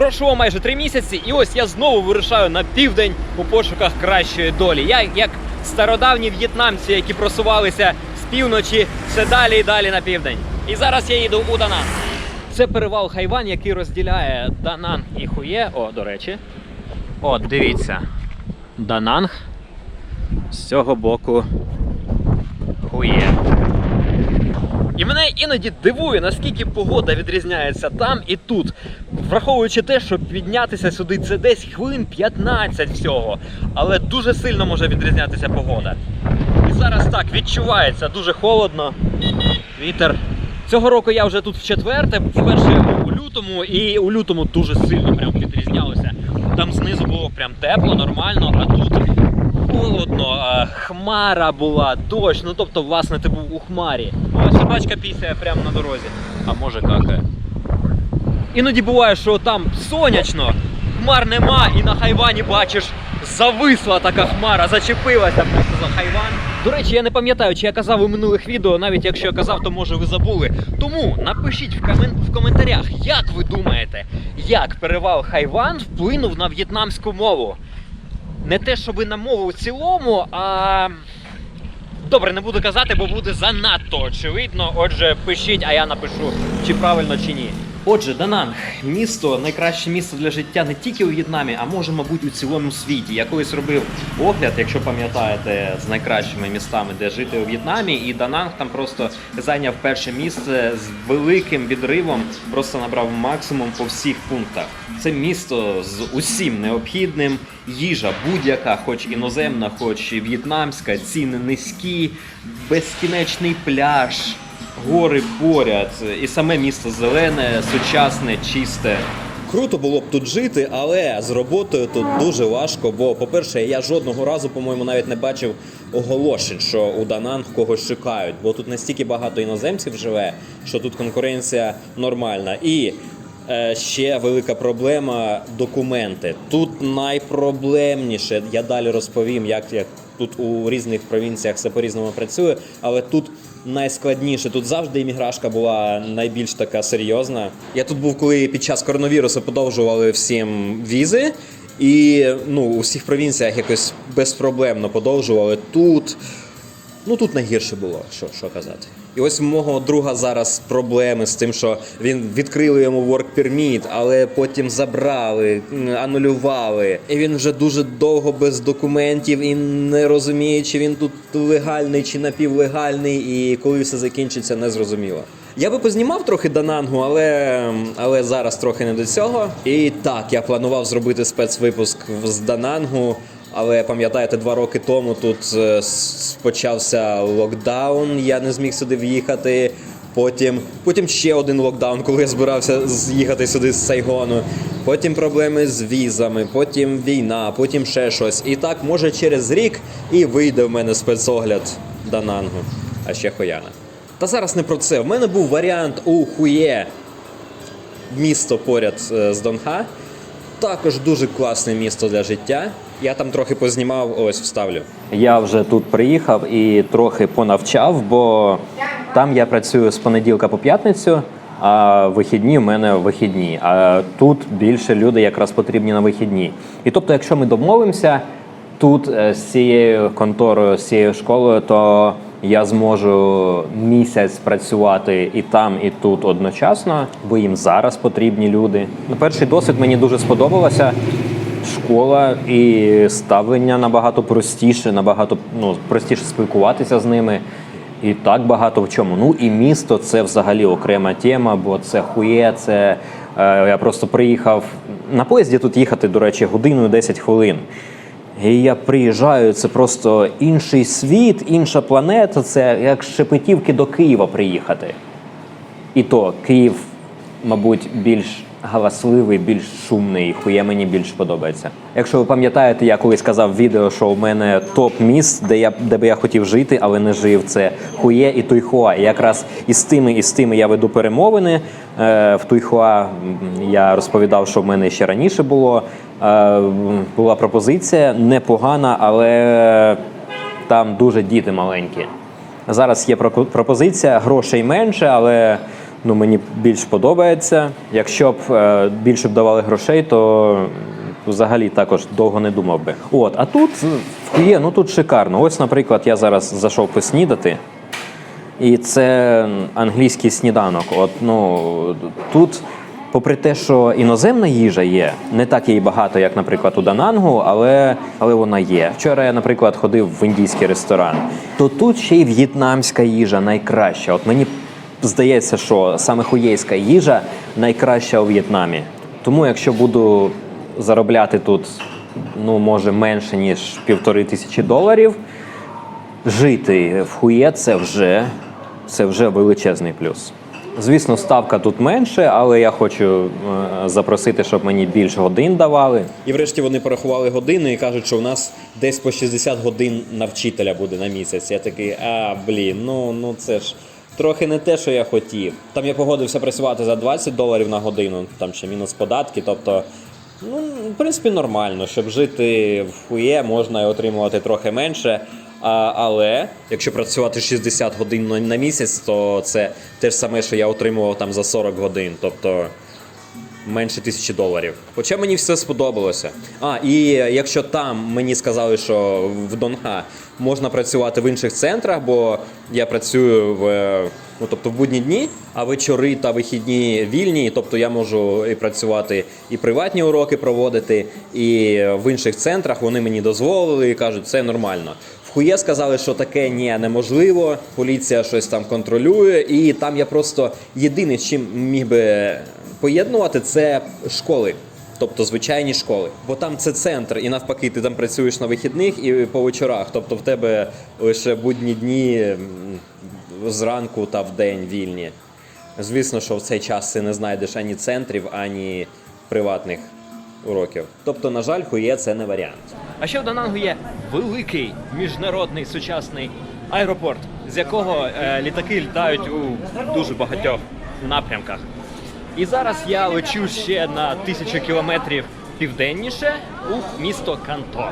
Пройшло майже три місяці, і ось я знову вирушаю на південь у пошуках кращої долі. Я як стародавні в'єтнамці, які просувалися з півночі все далі і далі на південь. І зараз я їду у Данан. Це перевал Хайван, який розділяє Данан і Хує. О, до речі. От, дивіться. Дананг. З цього боку Хує. І мене іноді дивує, наскільки погода відрізняється там і тут. Враховуючи те, що піднятися сюди це десь хвилин 15 всього. Але дуже сильно може відрізнятися погода. І зараз так відчувається дуже холодно. Вітер. Цього року я вже тут в четверте, вперше у лютому, і у лютому дуже сильно прям відрізнялося. Там знизу було прям тепло, нормально, а тут холодно, хмара була, дощ. Ну тобто, власне, ти був у хмарі. Ось собачка пісяє прямо на дорозі. А може какає. Іноді буває, що там сонячно, хмар нема, і на хайвані бачиш, зависла така хмара, зачепилася просто за хайван. До речі, я не пам'ятаю, чи я казав у минулих відео, навіть якщо я казав, то може ви забули. Тому напишіть в, комен... в коментарях, як ви думаєте, як перевал Хайван вплинув на в'єтнамську мову. Не те, щоби на мову в цілому, а. Добре, не буду казати, бо буде занадто очевидно. Отже, пишіть, а я напишу, чи правильно, чи ні. Отже, Дананг місто найкраще місто для життя не тільки у В'єтнамі, а може, мабуть, у цілому світі. Я колись робив огляд, якщо пам'ятаєте, з найкращими містами, де жити у В'єтнамі, і Дананг там просто зайняв перше місце з великим відривом, просто набрав максимум по всіх пунктах. Це місто з усім необхідним. Їжа будь-яка, хоч іноземна, хоч в'єтнамська, ціни низькі, безкінечний пляж гори поряд, і саме місто зелене, сучасне, чисте. Круто було б тут жити, але з роботою тут дуже важко. Бо, по-перше, я жодного разу, по-моєму, навіть не бачив оголошень, що у Дананг когось шукають. Бо тут настільки багато іноземців живе, що тут конкуренція нормальна. І е, ще велика проблема документи. Тут найпроблемніше. Я далі розповім, як, як тут у різних провінціях все по-різному працює, але тут найскладніше. Тут завжди імміграшка була найбільш така серйозна. Я тут був, коли під час коронавірусу подовжували всім візи. І ну, у всіх провінціях якось безпроблемно подовжували. Тут Ну тут найгірше було, що, що казати. І ось у мого друга зараз проблеми з тим, що він відкрили йому work permit, але потім забрали, анулювали. І він вже дуже довго без документів і не розуміє, чи він тут легальний чи напівлегальний, і коли все закінчиться, не зрозуміло. Я би познімав трохи Данангу, але, але зараз трохи не до цього. І так, я планував зробити спецвипуск з Данангу. Але пам'ятаєте, два роки тому тут е, почався локдаун, я не зміг сюди в'їхати. Потім, потім ще один локдаун, коли я збирався з'їхати сюди з Сайгону. Потім проблеми з візами, потім війна, потім ще щось. І так, може, через рік і вийде в мене спецогляд Данангу, а ще Хояна. Та зараз не про це. В мене був варіант у Хує місто поряд е, з Донха. Також дуже класне місто для життя. Я там трохи познімав, ось вставлю. Я вже тут приїхав і трохи понавчав, бо там я працюю з понеділка по п'ятницю, а вихідні в мене вихідні. А тут більше люди якраз потрібні на вихідні. І тобто, якщо ми домовимося тут е, з цією конторою, з цією школою, то я зможу місяць працювати і там, і тут одночасно, бо їм зараз потрібні люди. Перший досвід мені дуже сподобалося школа і ставлення набагато простіше, набагато ну, простіше спілкуватися з ними. І так багато в чому. Ну і місто це взагалі окрема тема, бо це хує, це е, я просто приїхав на поїзді тут їхати, до речі, годину 10 хвилин. І я приїжджаю, це просто інший світ, інша планета. Це як з Шепетівки до Києва приїхати. І то Київ, мабуть, більш галасливий, більш шумний, хує мені більш подобається. Якщо ви пам'ятаєте, я колись казав відео, що у мене топ міст, де я де би я хотів жити, але не жив. Це хує і Туйхуа. І якраз із тими, і з тими я веду перемовини. Е, в Туйхуа я розповідав, що в мене ще раніше було. Е, була пропозиція непогана, але там дуже діти маленькі. Зараз є пропо- пропозиція, грошей менше, але ну, мені більш подобається. Якщо б е, більше б давали грошей, то взагалі також довго не думав би. От, а тут Кує, ну тут шикарно. Ось, наприклад, я зараз зайшов поснідати. І це англійський сніданок. От ну тут, попри те, що іноземна їжа є, не так її багато, як, наприклад, у Данангу, але, але вона є. Вчора я, наприклад, ходив в індійський ресторан. То тут ще й в'єтнамська їжа найкраща. От мені здається, що саме хуєйська їжа найкраща у В'єтнамі. Тому, якщо буду заробляти тут, ну може менше ніж півтори тисячі доларів. Жити в хує це вже, це вже величезний плюс. Звісно, ставка тут менше, але я хочу е, запросити, щоб мені більше годин давали. І врешті вони порахували години і кажуть, що у нас десь по 60 годин на вчителя буде на місяць. Я такий, а блін, ну, ну це ж трохи не те, що я хотів. Там я погодився працювати за 20 доларів на годину, там ще мінус податки. Тобто, ну, в принципі, нормально, щоб жити в хує, можна і отримувати трохи менше. А, але якщо працювати 60 годин на, місяць, то це те ж саме, що я отримував там за 40 годин. Тобто менше тисячі доларів. Хоча мені все сподобалося. А, і якщо там мені сказали, що в Донга можна працювати в інших центрах, бо я працюю в, е, ну, тобто в будні дні, а вечори та вихідні вільні, тобто я можу і працювати і приватні уроки проводити, і в інших центрах вони мені дозволили і кажуть, це нормально. В Хує сказали, що таке ні, неможливо. Поліція щось там контролює, і там я просто єдине, з чим міг би поєднувати, це школи. Тобто звичайні школи. Бо там це центр, і навпаки, ти там працюєш на вихідних і по вечорах. Тобто в тебе лише будні дні зранку та вдень вільні. Звісно, що в цей час ти не знайдеш ані центрів, ані приватних уроків. Тобто, на жаль, хує це не варіант. А ще в Данангу є великий міжнародний сучасний аеропорт, з якого е, літаки літають у дуже багатьох напрямках. І зараз я лечу ще на тисячу кілометрів південніше у місто Канто.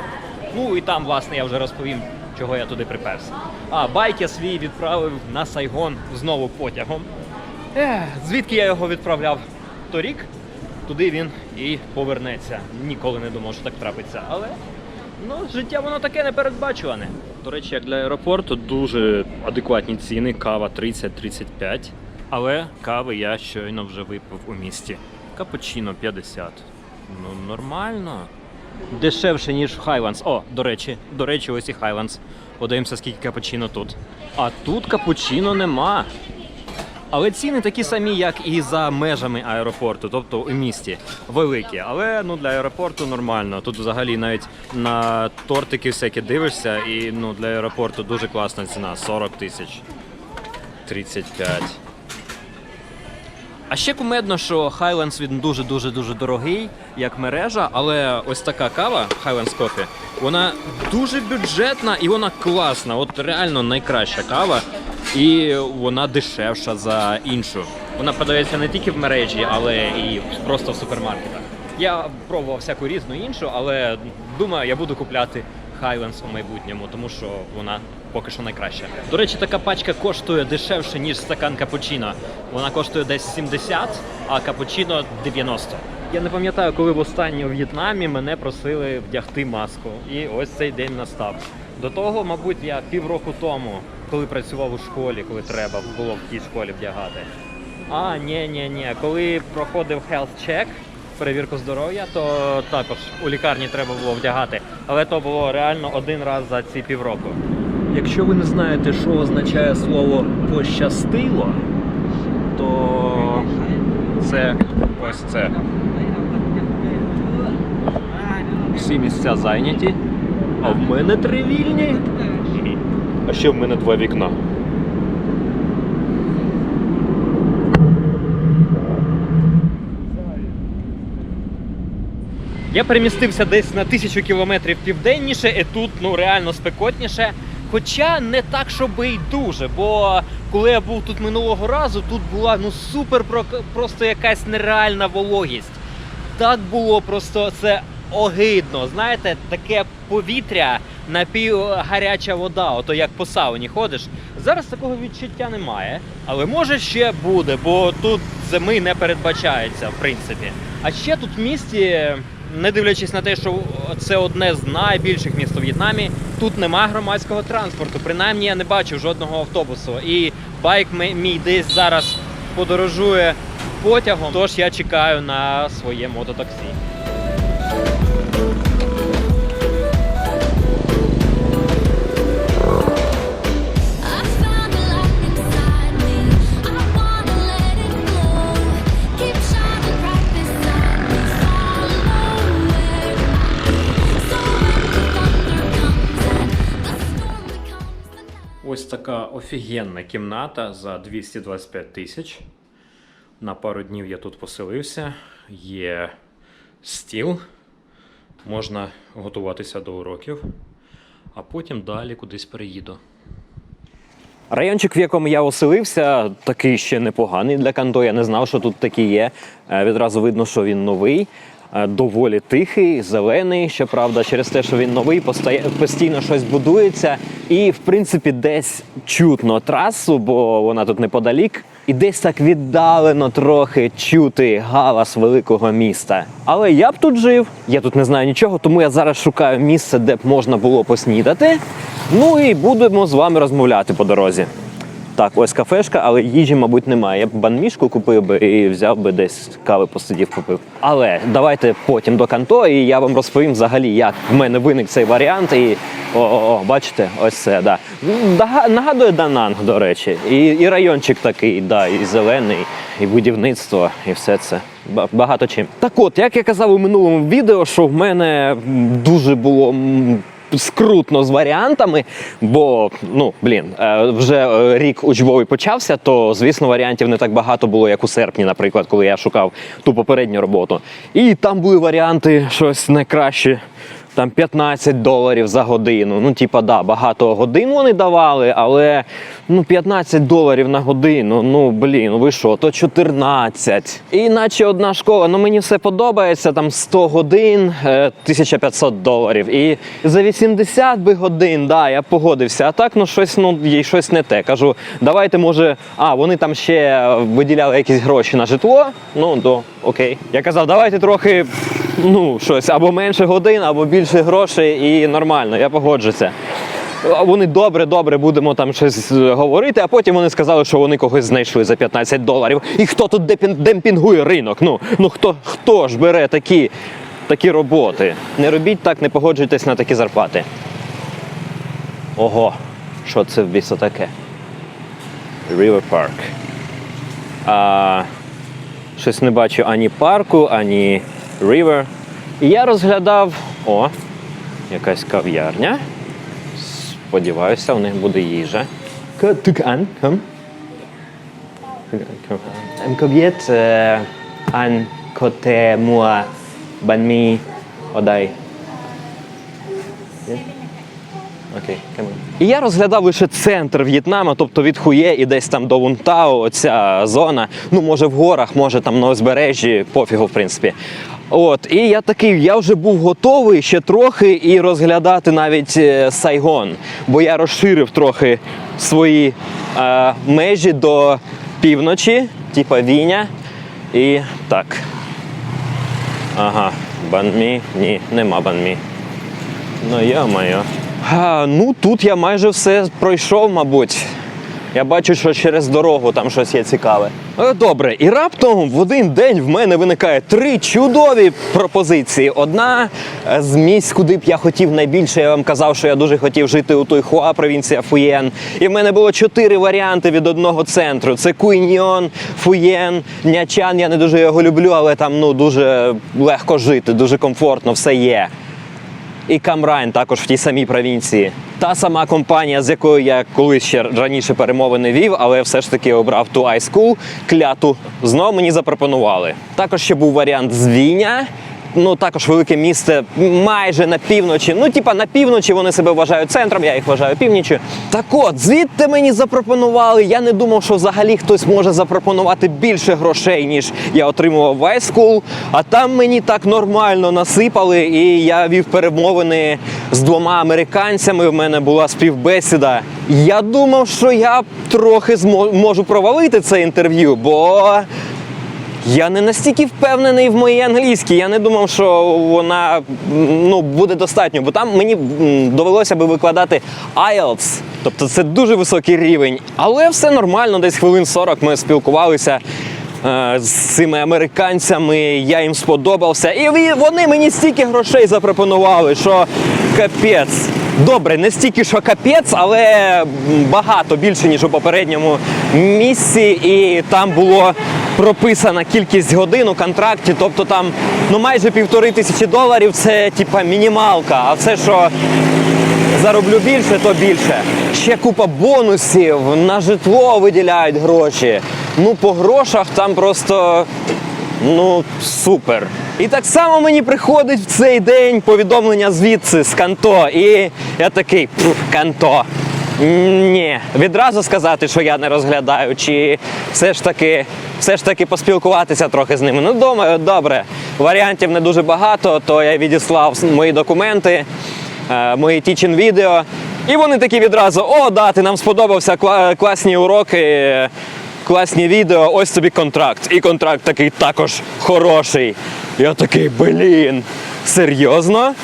Ну і там, власне, я вже розповім, чого я туди приперся. А байк я свій відправив на Сайгон знову потягом. Ех, звідки я його відправляв торік, туди він і повернеться. Ніколи не думав, що так трапиться. Але ну, життя воно таке непередбачуване. До речі, як для аеропорту дуже адекватні ціни. Кава 30-35. Але кави я щойно вже випив у місті. Капучино 50. Ну, нормально. Дешевше, ніж в Highlands. О, до речі, до речі, ось і Highlands. Подивимося, скільки капучино тут. А тут капучино нема. Але ціни такі самі, як і за межами аеропорту, тобто у місті. Великі. Але ну для аеропорту нормально. Тут взагалі навіть на тортики всякі дивишся, і ну для аеропорту дуже класна ціна 40 тисяч. 35. А ще кумедно, що Highlands він дуже дуже дуже дорогий, як мережа, але ось така кава Highlands Coffee, вона дуже бюджетна і вона класна. От реально найкраща кава, і вона дешевша за іншу. Вона продається не тільки в мережі, але і просто в супермаркетах. Я пробував всяку різну іншу, але думаю, я буду купляти Highlands у майбутньому, тому що вона поки що найкраща. До речі, така пачка коштує дешевше, ніж стакан капучино. Вона коштує десь 70, а капучино 90. Я не пам'ятаю, коли востаннє у В'єтнамі мене просили вдягти маску. І ось цей день настав. До того, мабуть, я півроку тому, коли працював у школі, коли треба було в тій школі вдягати. А, ні, ні, ні. Коли проходив health check, перевірку здоров'я, то також у лікарні треба було вдягати. Але то було реально один раз за ці півроку. Якщо ви не знаєте, що означає слово пощастило, то це ось це. Всі місця зайняті, а в мене три вільні. А ще в мене два вікна. Я перемістився десь на тисячу кілометрів південніше, і тут ну реально спекотніше. Хоча не так, щоб і дуже. Бо коли я був тут минулого разу, тут була ну супер про- просто якась нереальна вологість. Так було просто це огидно. Знаєте, таке повітря напівгаряча вода, ото як по сауні ходиш. Зараз такого відчуття немає, але може ще буде, бо тут зими не передбачається, в принципі. А ще тут в місті, не дивлячись на те, що це одне з найбільших міст у В'єтнамі, тут нема громадського транспорту. Принаймні я не бачив жодного автобусу. І байк мій десь зараз подорожує потягом, тож я чекаю на своє мототаксі. Така офігенна кімната за 225 тисяч. На пару днів я тут поселився. Є стіл, можна готуватися до уроків, а потім далі кудись переїду. Райончик, в якому я оселився, такий ще непоганий для Канто. Я не знав, що тут такі є. Е, Відразу видно, що він новий, доволі тихий, зелений. Щоправда, через те, що він новий, постійно щось будується. І, в принципі, десь чутно трасу, бо вона тут неподалік. І десь так віддалено трохи чути галас великого міста. Але я б тут жив, я тут не знаю нічого, тому я зараз шукаю місце, де б можна було поснідати. Ну і будемо з вами розмовляти по дорозі. Так, ось кафешка, але їжі, мабуть, немає. Я б банмішку купив би і взяв би десь кави посидів, купив. Але давайте потім до канто, і я вам розповім взагалі, як в мене виник цей варіант. І о, о, о бачите, ось це, да. Нагадує Дананг, до речі. І, і райончик такий, да, і зелений, і будівництво, і все це. Багато чим. Так от, як я казав у минулому відео, що в мене дуже було. Скрутно з варіантами, бо ну блін, е, вже е, рік учбовий почався, то звісно варіантів не так багато було, як у серпні, наприклад, коли я шукав ту попередню роботу. І там були варіанти щось не краще. Там 15 доларів за годину. Ну, типа, да, багато годин вони давали, але ну 15 доларів на годину. Ну блін, ви що, то 14. І наче одна школа, ну мені все подобається. Там 100 годин, е, 1500 доларів. І за 80 би годин, да, я погодився. А так, ну щось, ну їй щось не те. Кажу, давайте, може, а вони там ще виділяли якісь гроші на житло. Ну, то окей. Я казав, давайте трохи ну, щось або менше годин, або більше грошей, і нормально, я погоджуся. Вони добре, добре будемо там щось е, говорити, а потім вони сказали, що вони когось знайшли за 15 доларів. І хто тут демпінгує ринок? Ну, ну хто, хто ж бере такі, такі роботи? Не робіть так, не погоджуйтесь на такі зарплати. Ого, що це в біса таке? River Park. А, щось не бачу ані парку, ані River. І я розглядав. О, якась кав'ярня. Сподіваюся, у них буде їжа. Có biết uh, anh có thể mua? Окей. І я розглядав лише центр В'єтнама, тобто від Хує і десь там до Вунтао, оця зона. Ну, може, в горах, може там на узбережжі, пофігу, в принципі. От, і я такий, я вже був готовий ще трохи і розглядати навіть е, Сайгон, бо я розширив трохи свої е, межі до півночі, типа Віня. І так. Ага, банмі. Ні, нема банмі. Ну, йо-моє. Ну тут я майже все пройшов, мабуть. Я бачу, що через дорогу там щось є цікаве. Е, Добре, і раптом в один день в мене виникає три чудові пропозиції. Одна е, з місць, куди б я хотів найбільше. Я вам казав, що я дуже хотів жити у Тойхуа, провінція Фуєн. І в мене було чотири варіанти від одного центру: це Куйньон, Фуєн, Нячан. Я не дуже його люблю, але там ну дуже легко жити, дуже комфортно, все є і Камрайн також в тій самій провінції. Та сама компанія, з якою я колись ще раніше перемовини вів, але все ж таки обрав ту iSchool, кляту, знову мені запропонували. Також ще був варіант з Віня. Ну також велике місце майже на півночі. Ну, типа на півночі вони себе вважають центром, я їх вважаю північю. Так от, звідти мені запропонували. Я не думав, що взагалі хтось може запропонувати більше грошей, ніж я отримував в High School. А там мені так нормально насипали, і я вів перемовини з двома американцями. В мене була співбесіда. Я думав, що я трохи змо- можу провалити це інтерв'ю, бо я не настільки впевнений в моїй англійській. Я не думав, що вона ну, буде достатньо, бо там мені довелося би викладати IELTS. Тобто це дуже високий рівень. Але все нормально, десь хвилин 40 ми спілкувалися. е, З цими американцями я їм сподобався, і вони мені стільки грошей запропонували, що капець. Добре, не стільки, що капець, але багато більше, ніж у попередньому місці. І там було прописана кількість годин у контракті, тобто там ну майже півтори тисячі доларів це типа мінімалка. А все, що зароблю більше, то більше. Ще купа бонусів, на житло виділяють гроші. Ну, по грошах там просто ну супер. І так само мені приходить в цей день повідомлення звідси з канто. І я такий «Пф, канто. Ні, відразу сказати, що я не розглядаю, чи все ж таки, все ж таки поспілкуватися трохи з ними. Ну, думаю, добре. Варіантів не дуже багато, то я відіслав мої документи, е, мої тічен відео. І вони такі відразу: о, да, ти нам сподобався класні уроки, класні відео, ось тобі контракт. І контракт такий також хороший. Я такий, блін, серйозно?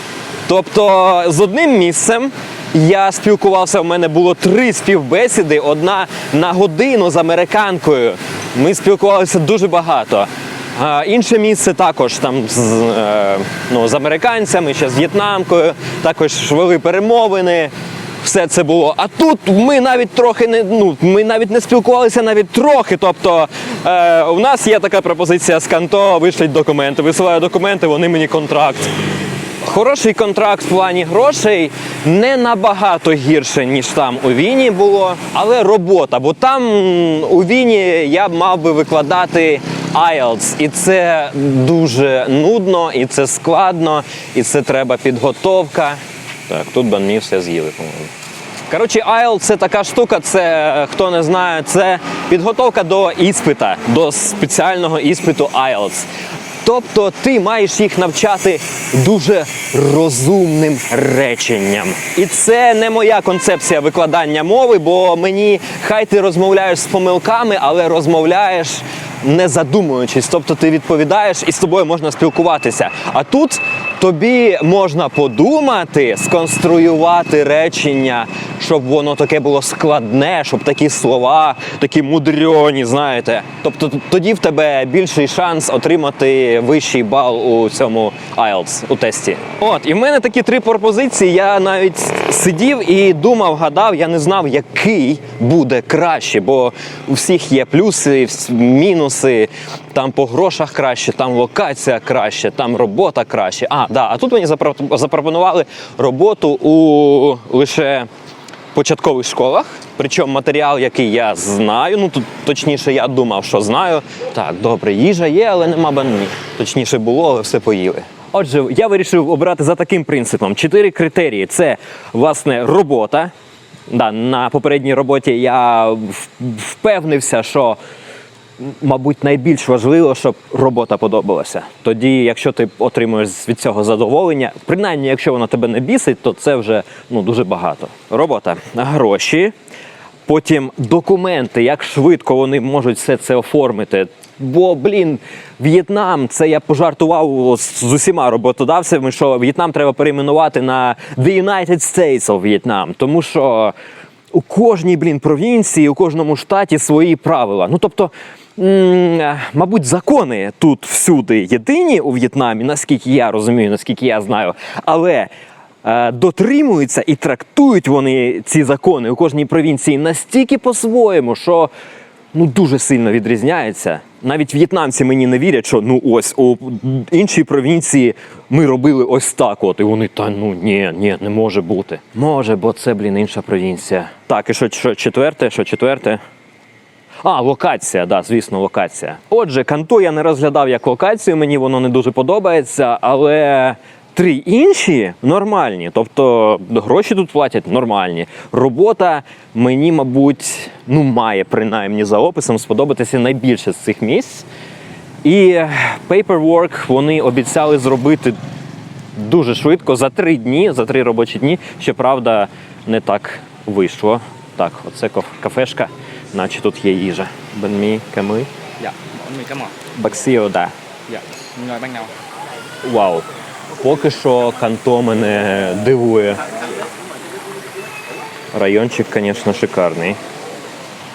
Тобто з одним місцем я спілкувався, у мене було три співбесіди, одна на годину з американкою. Ми спілкувалися дуже багато. А, інше місце також там з, е, ну, з американцями, ще з в'єтнамкою, також вели перемовини. Все це було. А тут ми навіть трохи не ну ми навіть не спілкувалися навіть трохи. Тобто е, у нас є така пропозиція з канто, вишлють документи, висилаю документи, вони мені контракт. Хороший контракт в плані грошей не набагато гірше, ніж там у Віні було, але робота, бо там у Віні я б мав би викладати IELTS, і це дуже нудно, і це складно, і це треба підготовка. Так, тут банмі все з'їли, по-моєму. Коротше, IELTS – це така штука, це хто не знає, це підготовка до іспита, до спеціального іспиту IELTS. Тобто ти маєш їх навчати дуже розумним реченням. І це не моя концепція викладання мови, бо мені хай ти розмовляєш з помилками, але розмовляєш не задумуючись. Тобто ти відповідаєш і з тобою можна спілкуватися. А тут тобі можна подумати, сконструювати речення, щоб воно таке було складне, щоб такі слова, такі мудрьоні, знаєте. Тобто тоді в тебе більший шанс отримати вищий бал у цьому IELTS, у тесті. От, і в мене такі три пропозиції. Я навіть сидів і думав, гадав, я не знав, який буде краще, бо у всіх є плюси, мінуси. Там по грошах краще, там локація краще, там робота краще. А, да, а тут мені запропонували роботу у лише початкових школах. Причому матеріал, який я знаю, ну тут точніше, я думав, що знаю. Так, добре, їжа є, але нема бані. Точніше було, але все поїли. Отже, я вирішив обирати за таким принципом: чотири критерії: це власне робота. Да, на попередній роботі я впевнився, що мабуть, найбільш важливо, щоб робота подобалася. Тоді, якщо ти отримуєш від цього задоволення, принаймні, якщо вона тебе не бісить, то це вже ну дуже багато. Робота, гроші, потім документи, як швидко вони можуть все це оформити. Бо, блін, В'єтнам, це я пожартував з усіма роботодавцями, що В'єтнам треба перейменувати на The United States of Vietnam, тому що у кожній, блін, провінції, у кожному штаті свої правила. Ну тобто, мабуть, закони тут всюди єдині у В'єтнамі, наскільки я розумію, наскільки я знаю, але. е, Дотримуються і трактують вони ці закони у кожній провінції настільки по-своєму, що ну дуже сильно відрізняється. Навіть в'єтнамці мені не вірять, що ну ось у іншій провінції ми робили ось так. От і вони та ну ні, ні, не може бути. Може, бо це, блін, інша провінція. Так, і що, що четверте? Що четверте? А, локація, да, звісно, локація. Отже, канто я не розглядав як локацію, мені воно не дуже подобається, але три інші нормальні. Тобто гроші тут платять нормальні. Робота мені, мабуть, ну, має принаймні за описом сподобатися найбільше з цих місць. І Paperwork вони обіцяли зробити дуже швидко, за три дні, за три робочі дні. Щоправда, не так вийшло. Так, оце кафешка, наче тут є їжа. Бенмі, ками, Dạ, bọn mì cá mỏ. баксіо, да. Dạ, rồi bánh nào? Вау. Поки що канто мене дивує. Райончик, звісно, шикарний.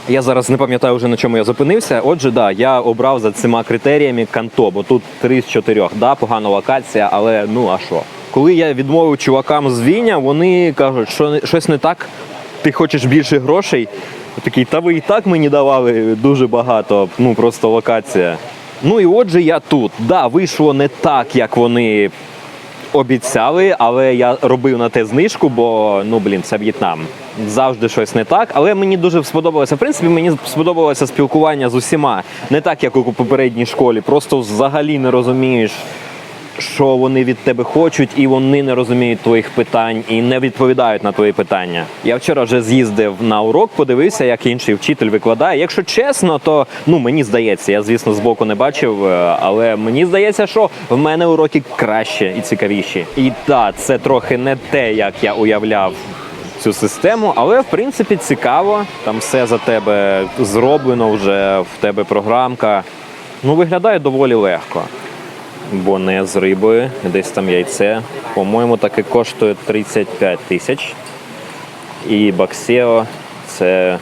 Я зараз не пам'ятаю вже на чому я зупинився. Отже, да, я обрав за цими критеріями канто, бо тут три з чотирьох. Да, погана локація, але ну а що? Коли я відмовив чувакам з Віня, вони кажуть, що не- щось не так, ти хочеш більше грошей. Такий, та ви і так мені давали дуже багато, ну просто локація. Ну і отже, я тут. Да, вийшло не так, як вони обіцяли, але я робив на те знижку, бо ну блін, це В'єтнам. Завжди щось не так. Але мені дуже сподобалося. В принципі, мені сподобалося спілкування з усіма. Не так, як у попередній школі. Просто взагалі не розумієш, що вони від тебе хочуть, і вони не розуміють твоїх питань і не відповідають на твої питання. Я вчора вже з'їздив на урок, подивився, як інший вчитель викладає. Якщо чесно, то ну мені здається, я звісно збоку не бачив, е, але мені здається, що в мене уроки краще і цікавіші. І так, це трохи не те, як я уявляв. Цю систему, але в принципі цікаво. Там все за тебе зроблено вже, в тебе програмка. Ну, виглядає доволі легко бо не з рибою, десь там яйце. По-моєму, таке коштує 35 тисяч. І баксео це.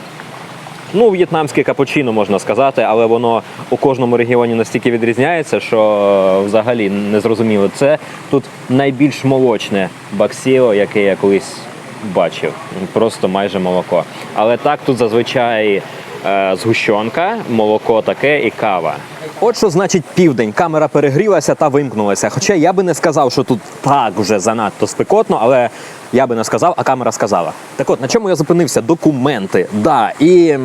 Ну, в'єтнамське капучино можна сказати, але воно у кожному регіоні настільки відрізняється, що взагалі не зрозуміло. Це тут найбільш молочне баксіо, яке я колись бачив. Просто майже молоко. Але так тут зазвичай е, згущенка, молоко таке і кава. От що значить південь. Камера перегрілася та вимкнулася. Хоча я би не сказав, що тут так вже занадто спекотно, але я би не сказав, а камера сказала. Так от, на чому я зупинився? Документи. Да, і е,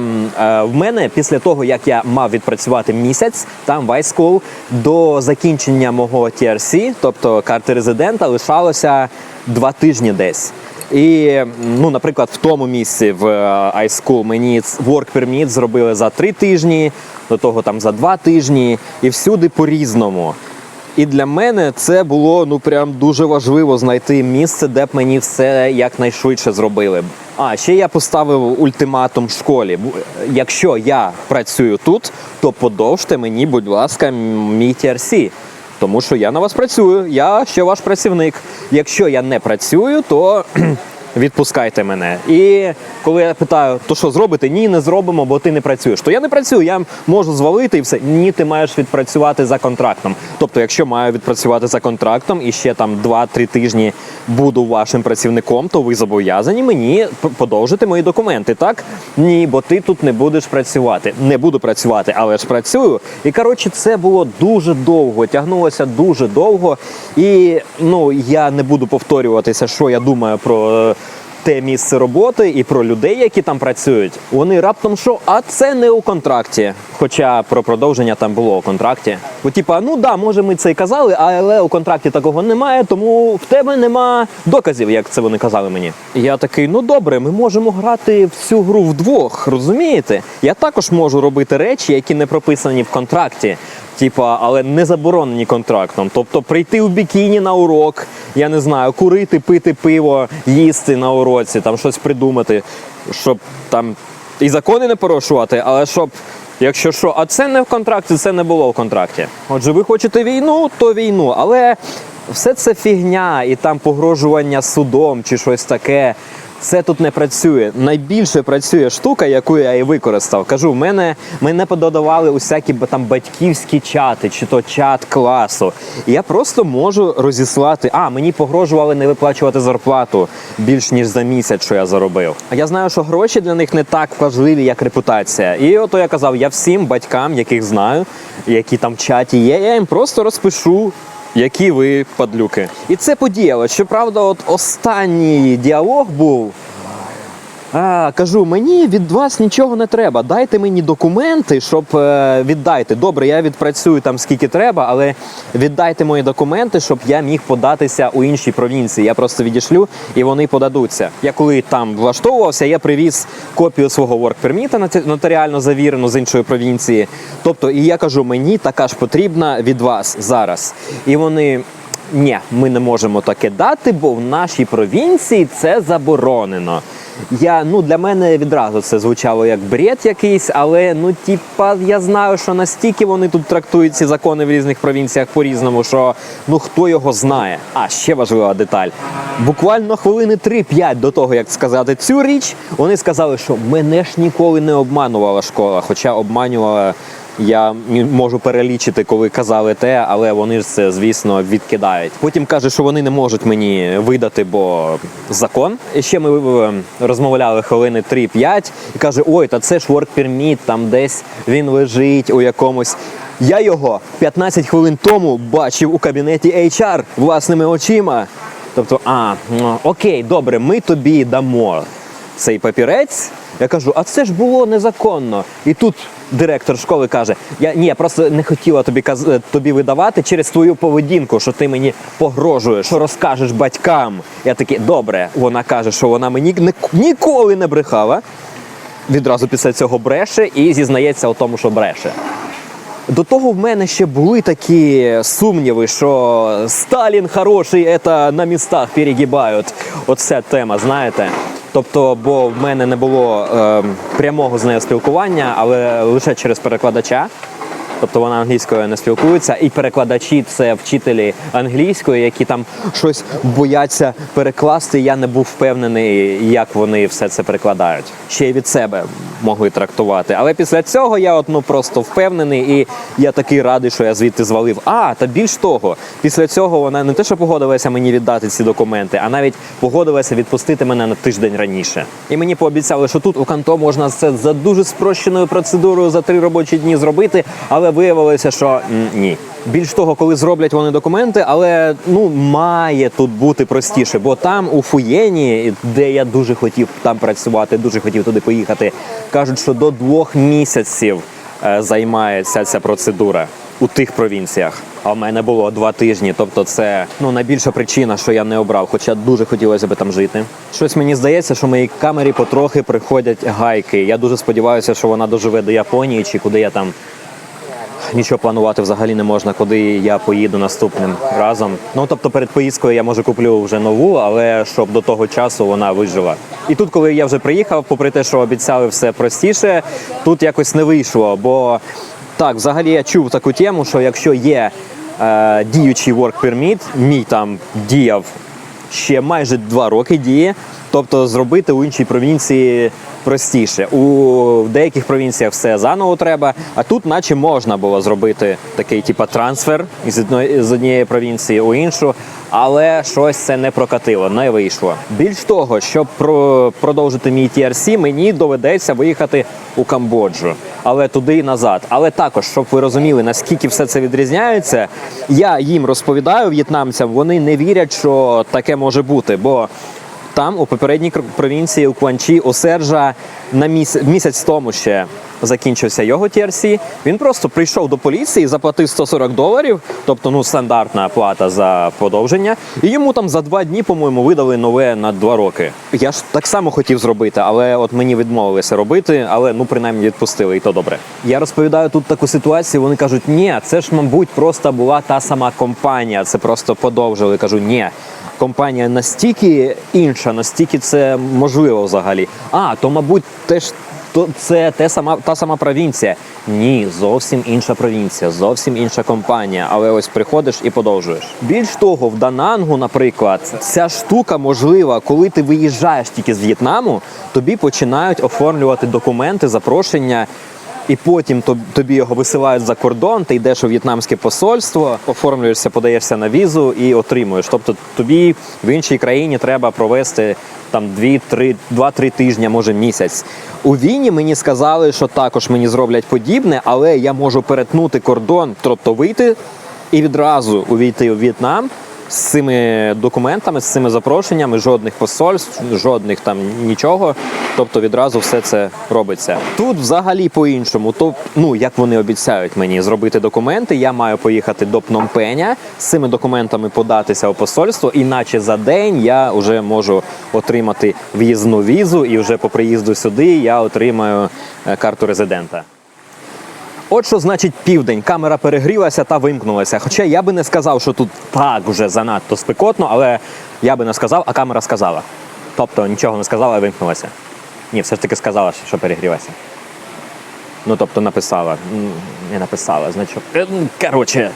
в мене після того, як я мав відпрацювати місяць там в iSchool, до закінчення мого TRC, тобто карти резидента, лишалося два тижні десь. І, ну, наприклад, в тому місці в е, iSchool мені work permit зробили за три тижні, до того там за два тижні, і всюди по-різному. І для мене це було ну прям дуже важливо знайти місце, де б мені все якнайшвидше зробили. А ще я поставив ультиматум в школі. Якщо я працюю тут, то подовжте мені, будь ласка, мій TRC. Тому що я на вас працюю, я ще ваш працівник. Якщо я не працюю, то відпускайте мене. І коли я питаю, то що зробите? Ні, не зробимо, бо ти не працюєш. То я не працюю, я можу звалити і все. Ні, ти маєш відпрацювати за контрактом. Тобто, якщо маю відпрацювати за контрактом і ще там 2-3 тижні буду вашим працівником, то ви зобов'язані мені подовжити мої документи. Так? Ні, бо ти тут не будеш працювати. Не буду працювати, але ж працюю. І коротше, це було дуже довго, тягнулося дуже довго. І ну я не буду повторюватися, що я думаю про. Те місце роботи і про людей, які там працюють, вони раптом що, а це не у контракті. Хоча про продовження там було у контракті. Бо типа, ну да, може, ми це і казали, але у контракті такого немає, тому в тебе нема доказів, як це вони казали мені. Я такий, ну добре, ми можемо грати в цю гру вдвох, розумієте? Я також можу робити речі, які не прописані в контракті. Типа, але не заборонені контрактом. Тобто прийти у бікіні на урок, я не знаю, курити, пити пиво, їсти на уроці, там щось придумати, щоб там і закони не порушувати, але щоб. Якщо що, а це не в контракті, це не було в контракті. Отже, ви хочете війну, то війну. Але все це фігня, і там погрожування судом чи щось таке. Це тут не працює. Найбільше працює штука, яку я і використав. Кажу, в мене мене пододавали усякі там батьківські чати, чи то чат класу. І я просто можу розіслати. А, мені погрожували не виплачувати зарплату більш ніж за місяць, що я заробив. А я знаю, що гроші для них не так важливі, як репутація. І ото я казав, я всім батькам, яких знаю, які там в чаті є, я їм просто розпишу. Які ви падлюки. І це подіяло. Щоправда, от останній діалог був А, кажу, мені від вас нічого не треба. Дайте мені документи, щоб е, віддайте. Добре, я відпрацюю там скільки треба, але віддайте мої документи, щоб я міг податися у інші провінції. Я просто відішлю і вони подадуться. Я коли там влаштовувався, я привіз копію свого нота- нотаріально завірену з іншої провінції. Тобто, і я кажу, мені така ж потрібна від вас зараз. І вони. Ні, ми не можемо таке дати, бо в нашій провінції це заборонено. Я ну для мене відразу це звучало як бред якийсь, але ну типа я знаю, що настільки вони тут трактують ці закони в різних провінціях по-різному, що ну хто його знає. А ще важлива деталь. Буквально хвилини 3-5 до того, як сказати цю річ, вони сказали, що мене ж ніколи не обманувала школа, хоча обманювала. Я можу перелічити, коли казали те, але вони ж це, звісно, відкидають. Потім каже, що вони не можуть мені видати, бо закон. І ще ми е, розмовляли хвилини 3-5 і каже: ой, та це ж work permit, там десь він лежить у якомусь. Я його 15 хвилин тому бачив у кабінеті HR власними очима. Тобто, а, ну, окей, добре, ми тобі дамо цей папірець. Я кажу, а це ж було незаконно. І тут директор школи каже: Я ні, я просто не хотіла тобі каз... е, тобі видавати через твою поведінку, що ти мені погрожуєш, що розкажеш батькам. Я такий, добре. Вона каже, що вона мені ні- ніколи не брехала. Відразу після цього бреше і зізнається у тому, що бреше. До того в мене ще були такі сумніви, що Сталін хороший, це на містах перегибають. Оця тема, знаєте. Тобто, бо в мене не було е, прямого з нею спілкування, але лише через перекладача. Тобто вона англійською не спілкується, і перекладачі це вчителі англійської, які там щось бояться перекласти. Я не був впевнений, як вони все це перекладають. Ще й від себе могли трактувати. Але після цього я от, ну, просто впевнений, і я такий радий, що я звідти звалив. А, та більш того, після цього вона не те, що погодилася мені віддати ці документи, а навіть погодилася відпустити мене на тиждень раніше. І мені пообіцяли, що тут у канто можна це за дуже спрощеною процедурою за три робочі дні зробити, але виявилося, що ні. Більш того, коли зроблять вони документи, але ну має тут бути простіше, бо там у Фуєні, де я дуже хотів там працювати, дуже хотів туди поїхати, кажуть, що до двох місяців е, займається ця процедура у тих провінціях. А в мене було два тижні. Тобто, це ну найбільша причина, що я не обрав, хоча дуже хотілося б там жити. Щось мені здається, що моїй камері потрохи приходять гайки. Я дуже сподіваюся, що вона доживе до Японії чи куди я там нічого планувати взагалі не можна, куди я поїду наступним разом. Ну тобто перед поїздкою я може куплю вже нову, але щоб до того часу вона вижила. І тут, коли я вже приїхав, попри те, що обіцяли все простіше, тут якось не вийшло. Бо так, взагалі я чув таку тему, що якщо є е, діючий work permit, мій там діяв ще майже два роки діє. Тобто зробити у іншій провінції простіше. У деяких провінціях все заново треба, а тут, наче можна було зробити такий, типа, трансфер з однієї провінції у іншу, але щось це не прокатило, не вийшло. Більш того, щоб про- продовжити мій TRC, мені доведеться виїхати у Камбоджу, але туди і назад. Але також, щоб ви розуміли, наскільки все це відрізняється, я їм розповідаю в'єтнамцям, вони не вірять, що таке може бути, бо. Там, у попередній провінції у Куанчі, у Сержа на місяць, місяць тому ще закінчився його TRC. Він просто прийшов до поліції, заплатив 140 доларів, тобто ну стандартна плата за подовження. І йому там за два дні, по-моєму, видали нове на два роки. Я ж так само хотів зробити, але от мені відмовилися робити, але ну принаймні відпустили, і то добре. Я розповідаю тут таку ситуацію. Вони кажуть, ні, це ж, мабуть, просто була та сама компанія, це просто подовжили. Кажу, ні компанія настільки інша, настільки це можливо взагалі. А, то, мабуть, теж то це те сама та сама провінція. Ні, зовсім інша провінція, зовсім інша компанія. Але ось приходиш і подовжуєш. Більш того, в Данангу, наприклад, ця штука можлива, коли ти виїжджаєш тільки з В'єтнаму, тобі починають оформлювати документи, запрошення. І потім тоб- тобі його висилають за кордон, ти йдеш у в'єтнамське посольство, оформлюєшся, подаєшся на візу і отримуєш. Тобто тобі в іншій країні треба провести там 2-3 2-3 тижні, може місяць. У Віні мені сказали, що також мені зроблять подібне, але я можу перетнути кордон, тобто вийти і відразу увійти у В'єтнам з цими документами, з цими запрошеннями, жодних посольств, жодних там нічого. Тобто відразу все це робиться. Тут взагалі по-іншому. То, ну, як вони обіцяють мені зробити документи, я маю поїхати до Пномпеня, з цими документами податися у посольство, іначе за день я вже можу отримати в'їзну візу, і вже по приїзду сюди я отримаю е, карту резидента. От що значить південь. Камера перегрілася та вимкнулася. Хоча я би не сказав, що тут так вже занадто спекотно, але я би не сказав, а камера сказала. Тобто нічого не сказала і вимкнулася. Ні, все ж таки сказала, що перегрілася. Ну, тобто написала. Не написала, значок. Е, ну, Коротше,